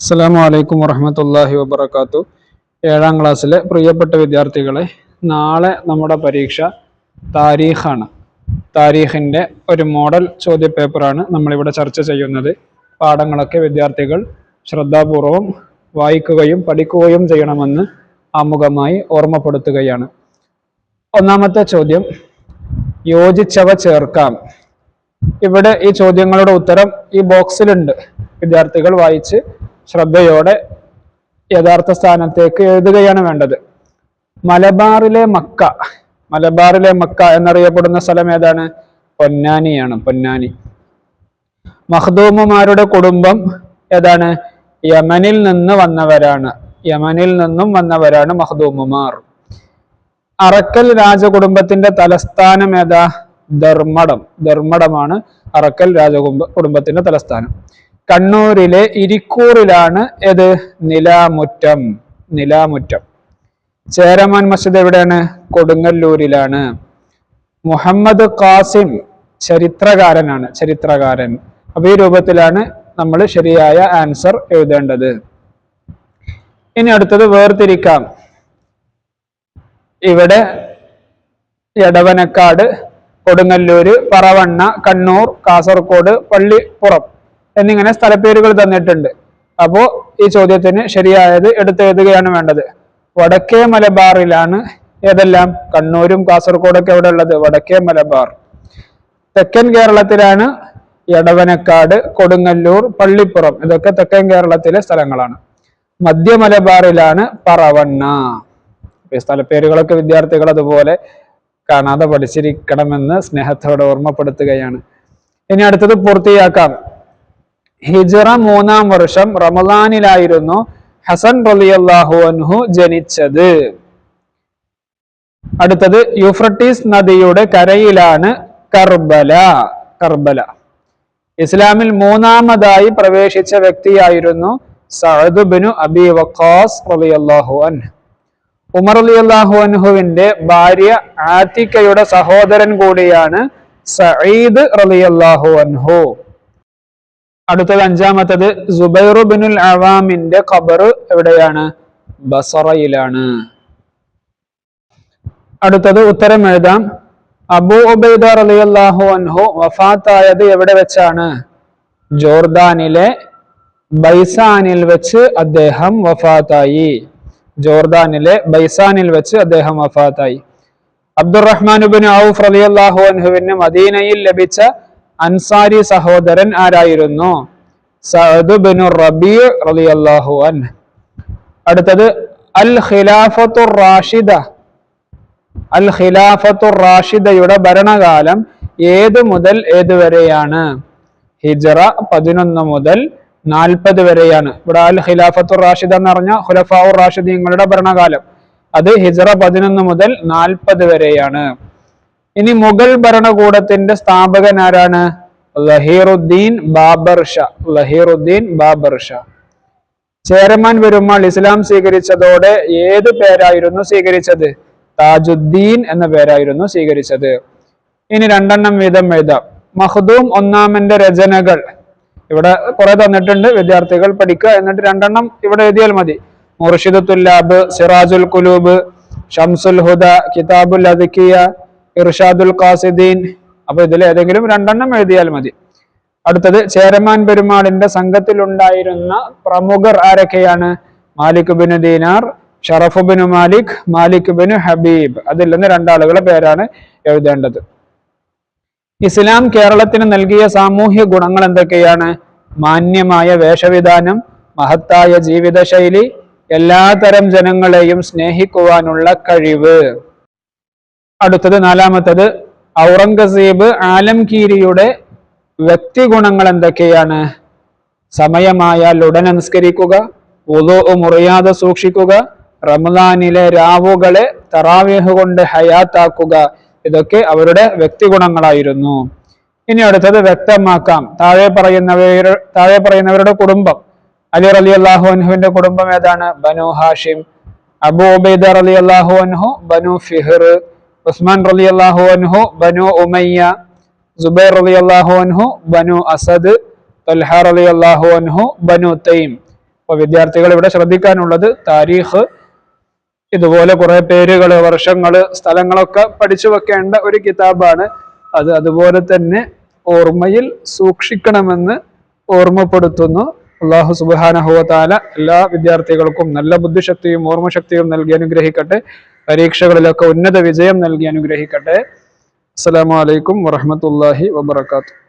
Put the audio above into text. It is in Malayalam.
അസ്സലാമു അലൈക്കും വറഹമത്തല്ലാഹി വബർക്കാത്തു ഏഴാം ക്ലാസ്സിലെ പ്രിയപ്പെട്ട വിദ്യാർത്ഥികളെ നാളെ നമ്മുടെ പരീക്ഷ താരീഖാണ്. താരീഖിന്റെ ഒരു മോഡൽ ചോദ്യപേപ്പറാണ് നമ്മളിവിടെ ചർച്ച ചെയ്യുന്നത്. പാഠങ്ങളൊക്കെ വിദ്യാർത്ഥികൾ ശ്രദ്ധാപൂർവം വായിക്കുകയും പഠിക്കുകയും ചെയ്യണമെന്ന് ആമുഖമായി ഓർമ്മപ്പെടുത്തുകയാണ്. ഒന്നാമത്തെ ചോദ്യം യോജിച്ചവ ചേർക്കാം. ഇവിടെ ഈ ചോദ്യങ്ങളുടെ ഉത്തരം ഈ ബോക്സിലുണ്ട്. വിദ്യാർത്ഥികൾ വായിച്ച് ശ്രദ്ധയോടെ യഥാർത്ഥ സ്ഥാനത്തേക്ക് എഴുതുകയാണ് വേണ്ടത്. മലബാറിലെ മക്ക മലബാറിലെ മക്ക എന്നറിയപ്പെടുന്ന സ്ഥലം ഏതാണ്? പൊന്നാനിയാണ് പൊന്നാനി. മഖ്ദൂമുമാരുടെ കുടുംബം ഏതാണ്? യമനിൽ നിന്ന് വന്നവരാണ്. യമനിൽ നിന്നും വന്നവരാണ് മഖ്ദൂമുമാർ അറക്കൽ രാജകുടുംബത്തിന്റെ തലസ്ഥാനം ഏതാ? ധർമ്മടം. ധർമ്മടമാണ് അറക്കൽ രാജകുടുംബ കുടുംബത്തിന്റെ തലസ്ഥാനം. കണ്ണൂരിലെ ഇരിക്കൂറിലാണ് ഏത് നിലാമുറ്റം നിലാമുറ്റം. ചേരമാൻ മസ്ജിദ് എവിടെയാണ്? കൊടുങ്ങല്ലൂരിലാണ്. മുഹമ്മദ് ഖാസിം ചരിത്രകാരനാണ് ചരിത്രകാരൻ. അപ്പൊ ഈ രൂപത്തിലാണ് നമ്മൾ ശരിയായ ആൻസർ എഴുതേണ്ടത്. ഇനി അടുത്തത് വേർതിരിക്കാം. ഇവിടെ എടവനക്കാട് കൊടുങ്ങല്ലൂര് പറവണ്ണ കണ്ണൂർ കാസർഗോഡ് പള്ളിപ്പുറം. എന്നിങ്ങനെ സ്ഥലപ്പേരുകൾ തന്നിട്ടുണ്ട്. അപ്പോ ഈ ചോദ്യത്തിന് ശരിയായത് എടുത്തെഴുതുകയാണ് വേണ്ടത്. വടക്കേ മലബാറിലാണ് ഏതെല്ലാം? കണ്ണൂരും കാസർഗോഡൊക്കെ എവിടെ ഉള്ളത് വടക്കേ മലബാർ. തെക്കൻ കേരളത്തിലാണ് എടവനക്കാട് കൊടുങ്ങല്ലൂർ പള്ളിപ്പുറം. ഇതൊക്കെ തെക്കൻ കേരളത്തിലെ സ്ഥലങ്ങളാണ്. മധ്യ മലബാറിലാണ് പറവണ്ണ. സ്ഥലപ്പേരുകളൊക്കെ വിദ്യാർത്ഥികൾ അതുപോലെ കാണാതെ പഠിച്ചിരിക്കണമെന്ന് സ്നേഹത്തോടെ ഓർമ്മപ്പെടുത്തുകയാണ്. ഇനി അടുത്തത് പൂർത്തിയാക്കാം. ഹിജറ മൂന്നാം വർഷം റമദാനിലായിരുന്നു ഹസൻ റളിയല്ലാഹു അൻഹു ജനിച്ചത്. അടുത്തത് യൂഫ്രട്ടീസ് നദിയുടെ കരയിലാണ് കർബല. കർബല. ഇസ്ലാമിൽ മൂന്നാമതായി പ്രവേശിച്ച വ്യക്തിയായിരുന്നു സഅദ് ബിനു അബി വഖാസ് റളിയല്ലാഹു അൻഹു. ഉമർ റളിയല്ലാഹു അൻഹുവിന്റെ ഭാര്യ ആത്തിക്കയുടെ സഹോദരൻ കൂടിയാണ് സഈദ് റളിയല്ലാഹു അൻഹു. അടുത്തത് അഞ്ചാമത്തത് സുബൈറു ബിനുൽ അവാമിന്റെ ഖബർ എവിടെയാണ്? ബസറയിലാണ്. അടുത്തത് ഉത്തരം എഴുതാം. അബൂ ഉബൈദ റളിയല്ലാഹു അൻഹു വഫാത്തായത് എവിടെ വെച്ചാണ്? ജോർദാനിലെ ബൈസാനിൽ വെച്ച് അദ്ദേഹം വഫാത്തായി. ജോർദാനിലെ ബൈസാനിൽ വെച്ച് അദ്ദേഹം വഫാത്തായി. അബ്ദുറഹ്മാൻ ബിൻ ഔഫ് റളിയല്ലാഹു അൻഹുവിന് മദീനയിൽ ലഭിച്ച അൻസാരി സഹോദരൻ ആരായിരുന്നു? റളിയല്ലാഹു അടുത്തത് അൽ ഖിലാഫത്തു റാഷിദ. അൽ ഖിലാഫത്തു റാഷിദയുടെ ഭരണകാലം ഏത് മുതൽ ഏത് വരെയാണ്? ഹിജറ പതിനൊന്ന് മുതൽ നാൽപ്പത് വരെയാണ്. ഇവിടെ അൽ ഖിലാഫത്തു റാഷിദ എന്ന് പറഞ്ഞ ഖുലഫാഉ റാഷിദീങ്ങളുടെ ഭരണകാലം. അത് ഹിജറ പതിനൊന്ന് മുതൽ നാൽപ്പത് വരെയാണ്. ഇനി മുഗൾ ഭരണകൂടത്തിന്റെ സ്ഥാപകൻ ആരാണ്? ലഹീറുദ്ദീൻ ബാബർ ഷാ. ലഹീറുദ്ദീൻ ബാബർ ഷാ. ചേരമാൻ പെരുമാൾ ഇസ്ലാം സ്വീകരിച്ചതോടെ ഏത് പേരായിരുന്നു സ്വീകരിച്ചത്? താജുദ്ദീൻ എന്ന പേരായിരുന്നു സ്വീകരിച്ചത്. ഇനി രണ്ടെണ്ണം വീതം എഴുതാം. മഹ്ദൂം ഒന്നാമന്റെ രചനകൾ. ഇവിടെ കുറെ തന്നിട്ടുണ്ട് വിദ്യാർത്ഥികൾ പഠിക്കുക എന്നിട്ട് രണ്ടെണ്ണം ഇവിടെ എഴുതിയാൽ മതി. മുർഷിദുല്ലാബ് സിറാജുൽ കുലൂബ് ഷംസുൽ ഹുദ കിതാബുൽ അദിക്കിയ ഇർഷാദുൽ ഖാസിദ്ദീൻ അപ്പൊ ഇതിൽ ഏതെങ്കിലും രണ്ടെണ്ണം എഴുതിയാൽ മതി. അടുത്തത് ചേരമാൻ പെരുമാളിന്റെ സംഘത്തിലുണ്ടായിരുന്ന പ്രമുഖർ ആരൊക്കെയാണ്? Malik bin Dinar Sharaf bin Malik Malik bin Habib. അതിൽ നിന്ന് രണ്ടാളുകളുടെ പേരാണ് എഴുതേണ്ടത്. ഇസ്ലാം കേരളത്തിന് നൽകിയ സാമൂഹ്യ ഗുണങ്ങൾ എന്തൊക്കെയാണ്? മാന്യമായ വേഷവിധാനം മഹത്തായ ജീവിതശൈലി എല്ലാതരം ജനങ്ങളെയും സ്നേഹിക്കുവാനുള്ള കഴിവ്. അടുത്തത് നാലാമത്തത് ഔറംഗസീബ് ആലംകീരിയുടെ വ്യക്തിഗുണങ്ങൾ എന്തൊക്കെയാണ്? സമയമായാൽ ഉടൻ നമസ്കരിക്കുക ഉദോ മുറിയാതെ സൂക്ഷിക്കുക റമദാനിലെ രാവുകളെ തറാവേഹ് കൊണ്ട് ഹയാത്താക്കുക ഇതൊക്കെ അവരുടെ വ്യക്തിഗുണങ്ങളായിരുന്നു ഇനി അടുത്തത് വ്യക്തമാക്കാം. താഴെ പറയുന്നവർ താഴെ പറയുന്നവരുടെ കുടുംബം. അലി അലി അള്ളാഹു അൻഹുവിന്റെ കുടുംബം ഏതാണ്? ബനു ഹാഷിം. അബു ഒബൈദർ അലി അള്ളാഹു അൻഹു ബനു ഫിഹർ ഉസ്മാൻ റലി അള്ളാഹു അൻഹു ബനു ഉമയ്യ സുബൈർ റലി അള്ളാഹു അൻഹു ബനു അസദ് തൽഹ റലി അള്ളാഹു അൻഹു ബനു തൈം. അപ്പൊ വിദ്യാർത്ഥികൾ ഇവിടെ ശ്രദ്ധിക്കാനുള്ളത് താരീഖ് ഇതുപോലെ കുറെ പേരുകൾ വർഷങ്ങൾ സ്ഥലങ്ങളൊക്കെ പഠിച്ചു വെക്കേണ്ട ഒരു കിതാബാണ്. അത് അതുപോലെ തന്നെ ഓർമ്മയിൽ സൂക്ഷിക്കണമെന്ന് ഓർമ്മപ്പെടുത്തുന്നു. അള്ളാഹു സുബാനഹുവത്താല എല്ലാ വിദ്യാർത്ഥികൾക്കും നല്ല ബുദ്ധിശക്തിയും ഓർമ്മശക്തിയും നൽകി അനുഗ്രഹിക്കട്ടെ. പരീക്ഷകളിലൊക്കെ ഉന്നത വിജയം നൽകി അനുഗ്രഹിക്കട്ടെ. അസ്സലാമു അലൈക്കും വറഹമത്തല്ലാഹി വബർക്കാത്തു